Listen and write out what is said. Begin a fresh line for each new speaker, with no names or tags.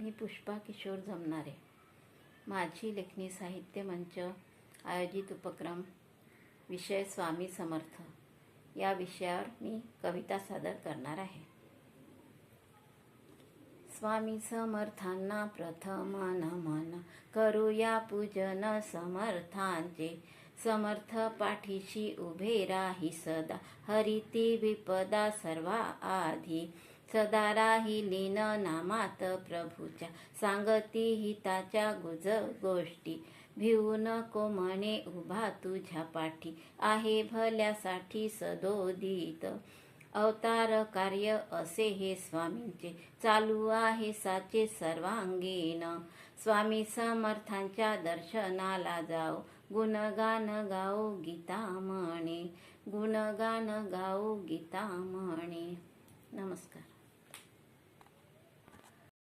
मी पुष्पा किशोर जमणारे. माझी लेखणी साहित्य मंच आयोजित उपक्रम विषय स्वामी समर्थ. या विषयावर मी कविता सादर करणार आहे. स्वामी समर्थांना प्रथम नमन करूया पूजन समर्थांचे. समर्थ पाठीशी उभे राही सदा. हरिती विपदा सर्वा आधी सदा राहिलीन नामात प्रभूच्या सांगती हिताच्या गुज गोष्टी. भिवू नको म्हणे उभा तुझ्या पाठी आहे भल्यासाठी सदोदित. अवतार कार्य असे हे स्वामींचे चालू आहे साचे सर्वांगीण. स्वामी समर्थांच्या दर्शनाला जाओ गुणगान गाओ गीता म्हणे गुणगान गाओ गीता म्हणे. नमस्कार.